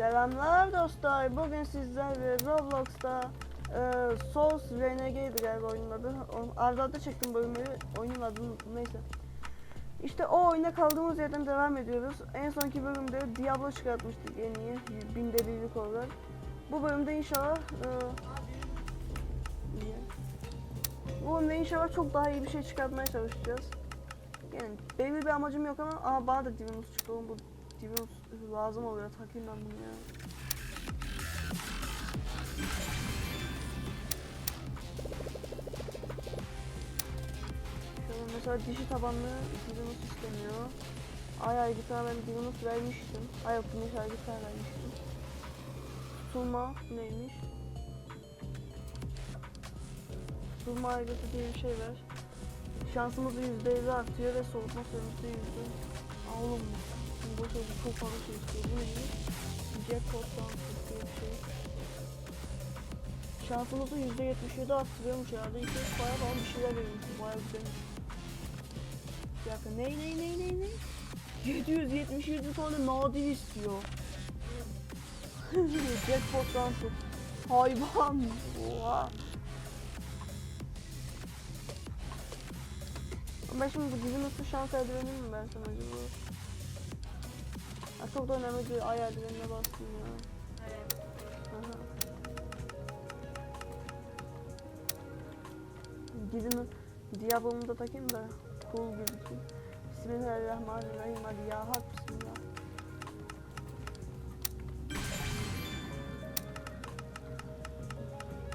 Selamlar dostlar. Bugün sizlerle Roblox'ta e, Souls Renegade'di galiba oyunun adı. Arda arda çektim bölümleri. Oyunun adını unuttum neyse. İşte o oyuna kaldığımız yerden devam ediyoruz. En sonki bölümde Diablo çıkartmıştık en iyi. Bin delilik olarak. Bu bölümde inşallah e, bu bölümde inşallah çok daha iyi bir şey çıkartmaya çalışacağız. Yani belli bir amacım yok ama aa bana da Divinus çıktı oğlum bu Divinus lazım oluyor takayım ben bunu ya. Şöyle mesela dişi tabanlı Divinus istemiyor. Ay aygıtına ben Divinus vermiştim. Ay yok güneş aygıtına vermiştim. Tutulma neymiş? Tutulma aygıtı diye bir şey var. Şansımızı %50 artıyor ve soğutma süremizi yüzde... Aa, Oğlum bu çok fazla şey istiyor. Bu neymiş? Jackpot dansı diye bir şey. Şansımızı %77 arttırıyormuş herhalde. İki üç bayağı falan bir şeyler veriyormuş. Bayağı güzelmiş. Bir dakika ney ney ney ney ney? 777 tane nadir istiyor. Jackpot dansı. Hayvan. Oha. Ben şimdi bu dizi nasıl şans eldivenir mi sana acaba? Çok da önemli değil. Ay bastım ya. Gizimi Diablo'mu da takayım da cool gözüküyor. Bismillahirrahmanirrahim. Hadi ya hak bismillah.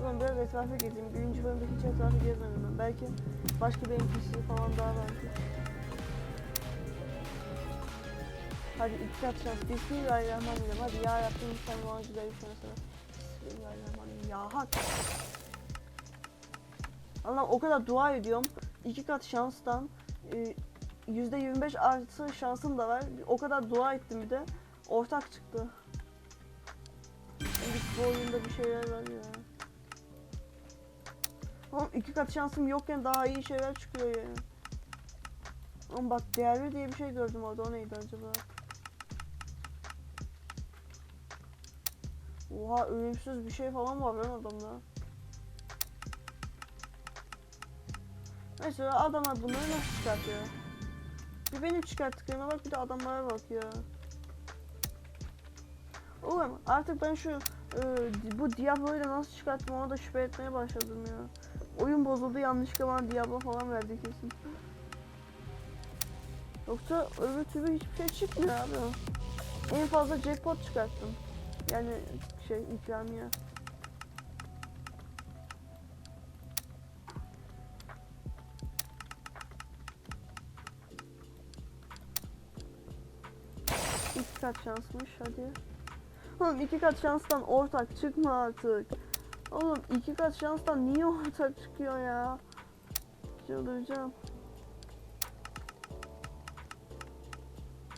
Ulan biraz etrafı gezeyim. Birinci bölümde hiç etrafı gezmedim ben. Belki başka bir NPC falan daha vardı. Hadi iki şans. Bismillahirrahmanirrahim. Hadi ya Rabbim sen bana güzel bir şey sana. Bismillahirrahmanirrahim. Ya hak. Allah o kadar dua ediyorum. İki kat şanstan e, yüzde 25 artı şansım da var. O kadar dua ettim bir de. Ortak çıktı. Şimdi bu oyunda bir şeyler var ya. Oğlum iki kat şansım yokken daha iyi şeyler çıkıyor ya. Oğlum bak değerli diye bir şey gördüm orada. O neydi acaba? Oha ölümsüz bir şey falan var lan adamda. Mesela adamlar bunları nasıl çıkartıyor? Bir benim çıkarttıklarıma bak bir de adamlara bak ya. Oğlum artık ben şu e, bu Diablo'yu da nasıl çıkarttım ona da şüphe etmeye başladım ya. Oyun bozuldu yanlışlıkla bana Diablo falan verdi kesin. Yoksa öbür türlü hiçbir şey çıkmıyor abi. En fazla jackpot çıkarttım. Yani şey ikramiye. İki kat şansmış hadi. Oğlum iki kat şanstan ortak çıkma artık. Oğlum iki kat şanstan niye ortak çıkıyor ya? Çıldıracağım.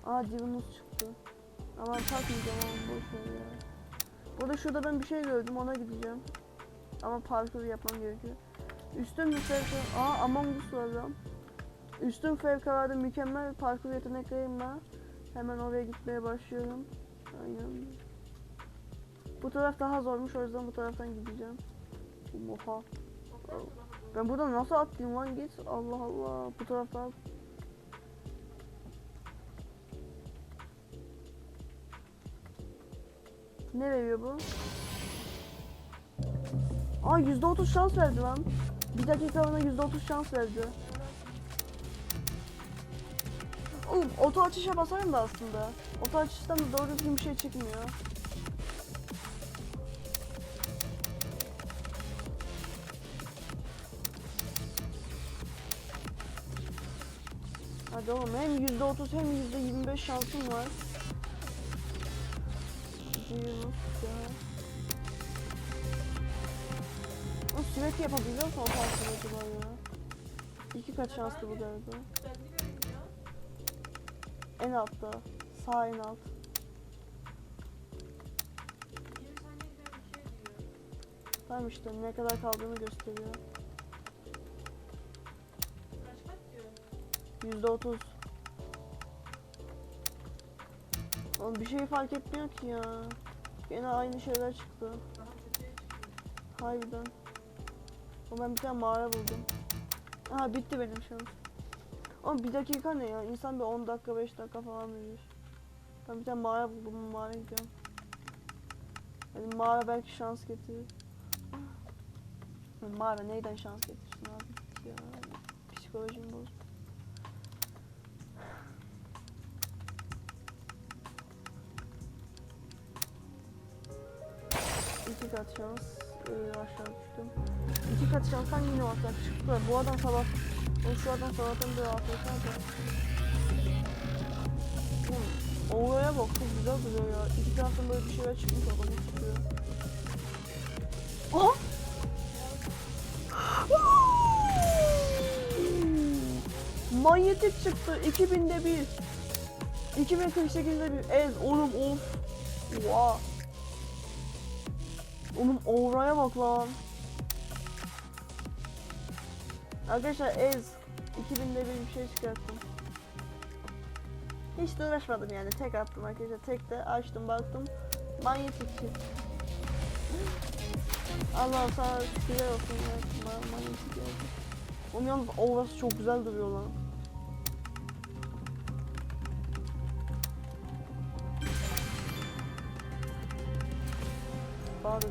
Aa Divinus çıktı. Ama takmayacağım oğlum boş ver ya. Burada şurada ben bir şey gördüm ona gideceğim. Ama parkur yapmam gerekiyor. Üstün bir fevkalade... Aa Among Us var lan. Üstün fevkalade mükemmel bir parkur yeteneklerim var. Hemen oraya gitmeye başlıyorum. Aynen. Bu taraf daha zormuş o yüzden bu taraftan gideceğim. Oha. Ben buradan nasıl atlayayım lan git. Allah Allah. Bu taraftan. Ne veriyor bu? Aa %30 şans verdi lan. Bir dakika bana %30 şans verdi. Oğlum oto açışa basarım da aslında. Oto açıştan da doğru düzgün bir şey çıkmıyor. Hadi oğlum hem yüzde otuz hem yüzde yirmi beş şansım var. O sürekli yapabiliyor musun o parçayı acaba ya? İki kat şanslı bu galiba. En altta. Sağ en alt. Tamam işte ne kadar kaldığını gösteriyor. Yüzde otuz. Oğlum bir şey fark etmiyor ki ya. Gene aynı şeyler çıktı. Harbiden. Ama ben bir tane mağara buldum. Aha bitti benim şans. Ama bir dakika ne ya? İnsan bir 10 dakika 5 dakika falan verir. Ben bir tane mağara buldum. Mağara gidiyorum. Yani mağara belki şans getirir. Mağara neyden şans getirsin abi? Ya psikolojim bozdu. İki kat şans ee, aşağı düştüm. İki kat şanstan yine aşağı çıktı. Bu adam sabah o şu adam sabahtan beri AFK da. Oğlum, Oraya bak çok güzel duruyor ya. İki taraftan böyle bir şeyler çıkmış adamı çıkıyor. Aha! Manyetik çıktı 2000'de bir. 2048'de bir. Ez oğlum of. Oha. Oğlum oraya bak lan. Arkadaşlar Ez 2000'de bir şey çıkarttım. Hiç de uğraşmadım yani tek attım arkadaşlar tek de açtım baktım manyetik çıktı. Allah sana şükürler olsun ya. Ma- Manyetik geldi. Onun yalnız orası çok güzel duruyor lan. Bağda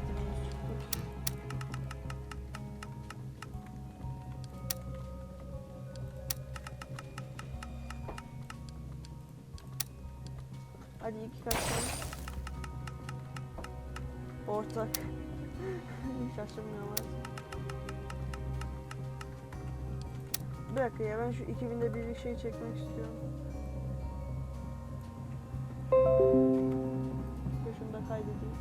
Bir dakika ya ben şu 2000'de bir şey çekmek istiyorum. Ya şunu da kaydedeyim.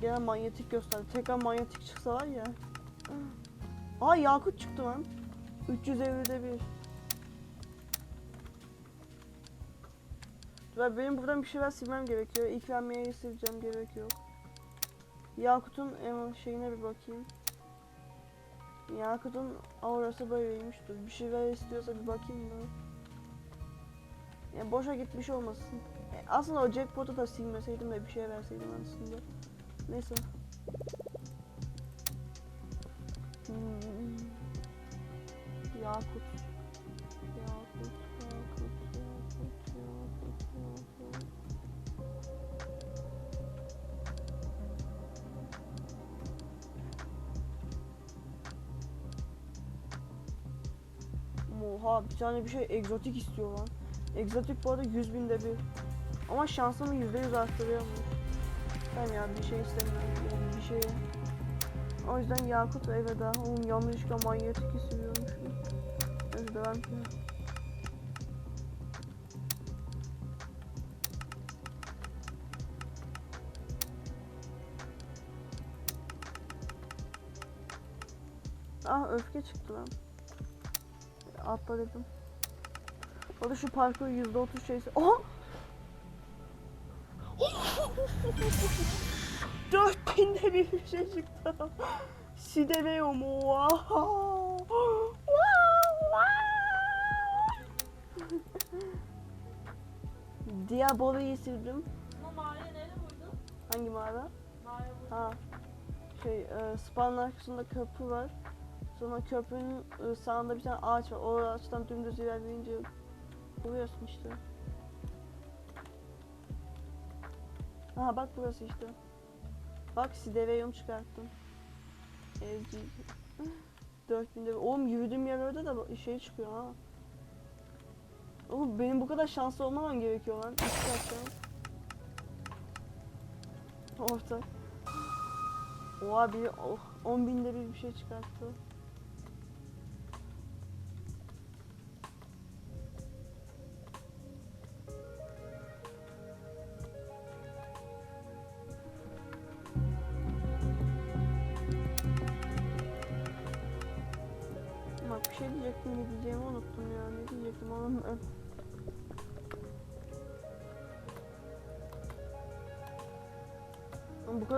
Gene manyetik gösterdi. Tekrar manyetik çıksa var ya. Aa yakut çıktı lan. 350'de bir. Ve benim buradan bir şeyler silmem gerekiyor. İkramiyeyi sileceğim gerek yok. Yakut'un şeyine bir bakayım. Yakut'un aurası böyleymiş. Dur bir şeyler istiyorsa bir bakayım da. Ya boşa gitmiş olmasın. E, aslında o jackpot'u da silmeseydim de bir şey verseydim aslında. Neyse. Hmm. Yakut. Yakut, Yakut, Yakut, Yakut, Yakut. Oha bir tane bir şey egzotik istiyor lan. Egzotik bu arada 100 binde bir. Ama şansımı %100 arttırıyormuş. Tamam ya bir şey istemiyorum bir şey. O yüzden Yakut ve Eveda. Oğlum yanlışlıkla manyetik istiyormuşum. Neyse devam ki. Ah öfke çıktı lan. Atla dedim. O da şu parkur %30 şeysi. Oha! 4000'de bir şey çıktı. Sideveum. Wow. Diabolo'yu sildim. Ama mağaraya nerede vurdun? Hangi mağara? Vurdun. Ha. Şey, e, spawnın arkasında köprü var. Sonra köprünün e, sağında bir tane ağaç var. O ağaçtan dümdüz ilerleyince buluyorsun işte. Aha bak burası işte. Bak Sideveum çıkarttım. Evci. 4000'de. Oğlum yürüdüğüm yer orada da şey çıkıyor ha. Oğlum benim bu kadar şanslı olmamam gerekiyor lan. İki kat şans. Orta. Oha bir oh, 10 binde bir bir şey çıkarttı.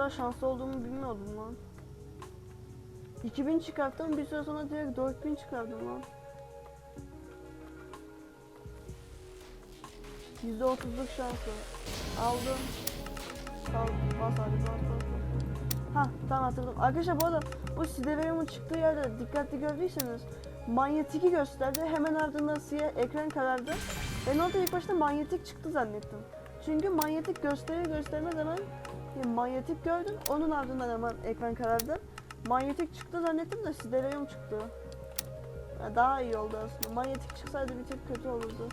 Kadar şanslı olduğumu bilmiyordum lan. 2000 çıkarttım bir süre sonra direkt 4000 çıkardım lan. %30'luk şansı. Aldım. Sal, bas hadi bas bas bas. Ha tamam hatırladım. Arkadaşlar bu arada bu Siderium'un çıktığı yerde dikkatli gördüyseniz manyetiki gösterdi. Hemen ardından siyah ekran karardı. Ben orada ilk başta manyetik çıktı zannettim. Çünkü manyetik gösterir göstermez hemen bir manyetik gördüm. Onun ardından hemen ekran karardı. Manyetik çıktı zannettim de Siderium çıktı. Ya daha iyi oldu aslında. Manyetik çıksaydı bir tık kötü olurdu.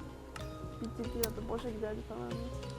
Tık ya boşa giderdi tamamen.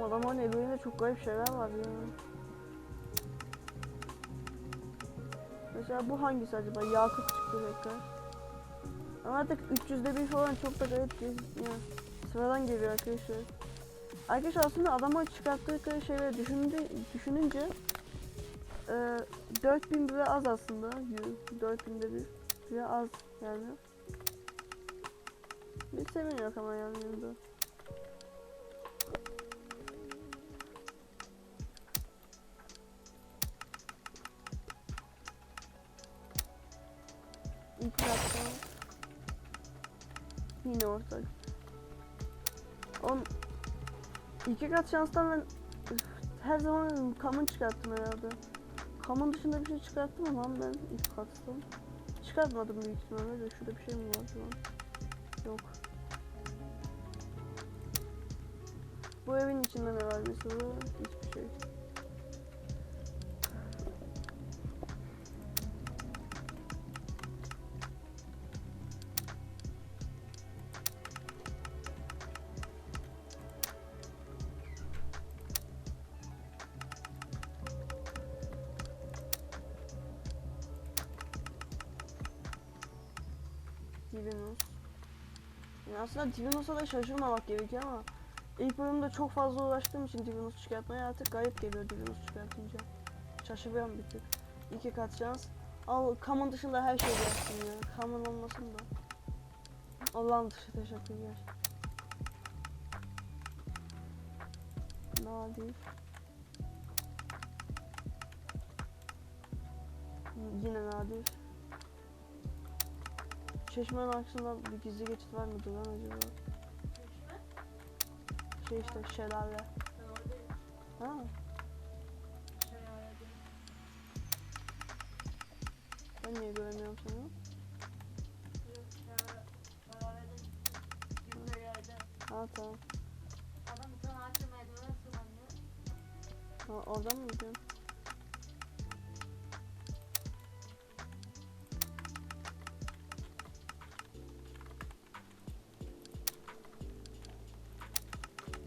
Bu adamın elinde çok garip şeyler var ya. Mesela bu hangisi acaba? Yakut çıktı tekrar. Ama artık 300'de bir falan çok da garip değil. Sıradan geliyor arkadaşlar. Arkadaşlar aslında adama çıkarttıkları şeyleri düşününce, düşününce e, 4000 bile az aslında. Yu- 4000'de bir bile az yani. Bir seviniyor ama yani yanında. Ortak. On iki kat şanstan ben her zaman kamın çıkarttım herhalde. Kamın dışında bir şey çıkarttım ama ben ilk kattım. Çıkartmadım büyük ihtimalle de şurada bir şey mi var şu an? Yok. Bu evin içinde ne var mesela? Hiçbir şey. Aslında Divinus'a da şaşırmamak gerekiyor ama ilk bölümde çok fazla uğraştığım için Divinus çıkartmaya artık garip geliyor Divinus çıkartınca. Şaşırıyorum bir tık. İki kat şans. Al Common dışında her şey yapsın ya. Common olmasın da. Allah'ın dışı teşekkürler. Nadir. Yine nadir. Çeşmenin arkasında bir gizli geçit var mıdır lan acaba? Çeşme. Şey işte şelale. Ha, Şelalede. ben niye göremiyorum seni? Şelale-. Ha tamam. Adam bir tane merdivene tırmanıyor. Ha, oradan mı gidiyorsun?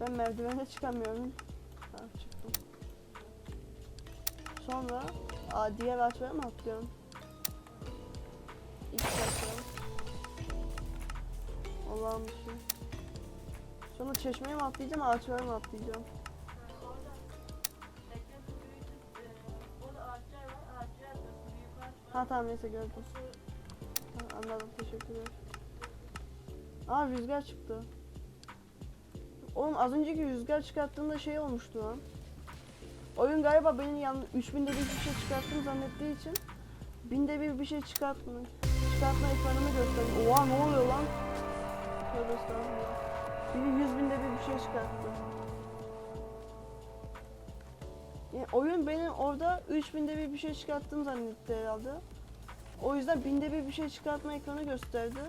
Ben merdivene çıkamıyorum. Ha çıktım. Sonra aa, diğer ağaçlara mı atlıyorum? İlk atlıyorum. Allah'ım bir şey. Sonra çeşmeye mi atlayacağım, ağaçlara mı atlayacağım? Ha tamam neyse gördüm. Anladım teşekkürler. Aa rüzgar çıktı. Oğlum az önceki rüzgar çıkarttığımda şey olmuştu lan. Oyun galiba benim yan 3000'de bir bir şey çıkarttım zannettiği için binde bir bir şey çıkartma çıkartma ekranımı gösterdi. Oha ne oluyor lan? Tövbe estağfurullah. Biri 100 binde bir bir şey çıkarttı. Yani oyun benim orada 3000'de bir bir şey çıkarttım zannetti herhalde. O yüzden binde bir bir şey çıkartma ekranı gösterdi.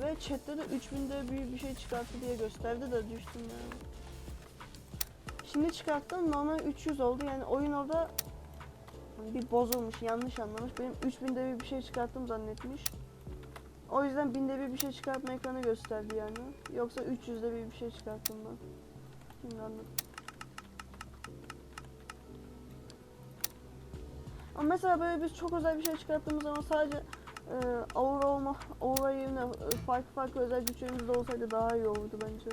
Ve chatte de 3000'de bir bir şey çıkarttı diye gösterdi de düştüm yani. Şimdi çıkarttım normal 300 oldu yani oyun orada bir bozulmuş, yanlış anlamış. Benim 3000'de bir bir şey çıkarttım zannetmiş. O yüzden binde bir bir şey çıkartma ekranı gösterdi yani. Yoksa 300'de bir bir şey çıkarttım ben. Şimdi anladım. Ama mesela böyle biz çok özel bir şey çıkarttığımız zaman sadece e, aura olma, aura yerine farklı farklı özel güçlerimiz de olsaydı daha iyi olurdu bence.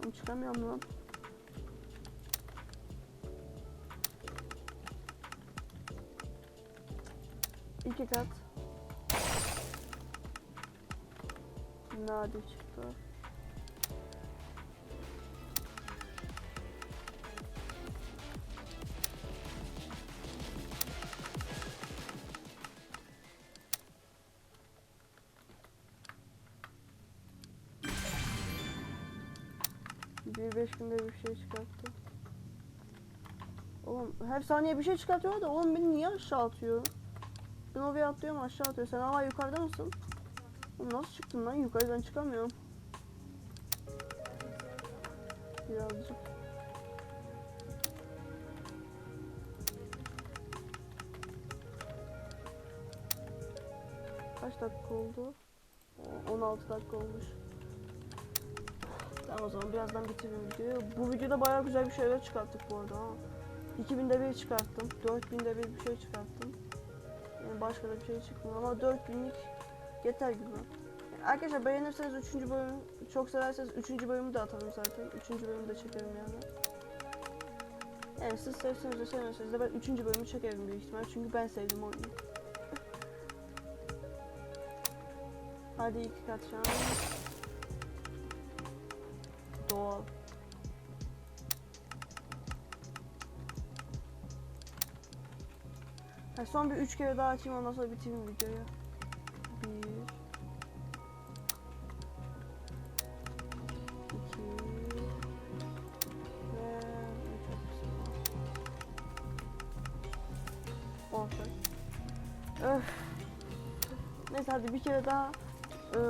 Oğlum çıkamıyorum lan. İki kat. Nadir çıktı. Bir beş günde bir şey çıkarttı. Oğlum her saniye bir şey çıkartıyor da oğlum beni niye aşağı atıyor? Ben oraya atlıyorum aşağı atıyor. Sen hala yukarıda mısın? Oğlum nasıl çıktın lan yukarı ben çıkamıyorum. Birazcık. Kaç dakika oldu? O- 16 dakika olmuş. Tamam o zaman birazdan bitireyim videoyu. Bu videoda bayağı güzel bir şeyler çıkarttık bu arada ha. 2000'de bir çıkarttım. 4000'de bir bir şey çıkarttım. Yani başka da bir şey çıkmıyor ama 4000'lik yeter gibi. Yani arkadaşlar beğenirseniz 3. bölüm çok severseniz 3. bölümü de atarım zaten. 3. bölümü de çekerim yani. Yani siz sevseniz de sevmeseniz de ben 3. bölümü çekerim büyük ihtimal çünkü ben sevdim oyunu. Hadi iki kat şans. Doğal. Ha, son bir üç kere daha açayım ondan sonra bitireyim videoyu. Bir. Be. Öf. Neyse hadi bir kere daha e,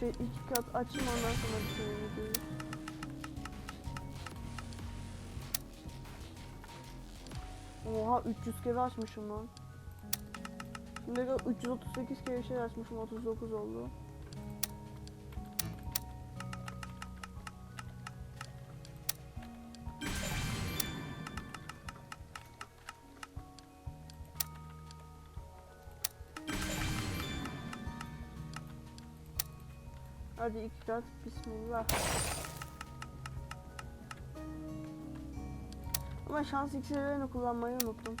şey iki kat açayım ondan sonra bitireyim videoyu. Oha 300 kere açmışım lan. Şimdi 338 kere şey açmışım 39 oldu. Hadi iki kat bismillah. Ama şans iksirlerini kullanmayı unuttum.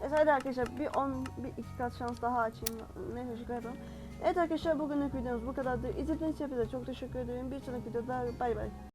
Neyse hadi arkadaşlar bir 10 bir iki kat şans daha açayım. Neyse şaka yapalım. Evet arkadaşlar bugünlük videomuz bu kadardı. İzlediğiniz için hepinize çok teşekkür ederim. Bir sonraki videoda bay bay.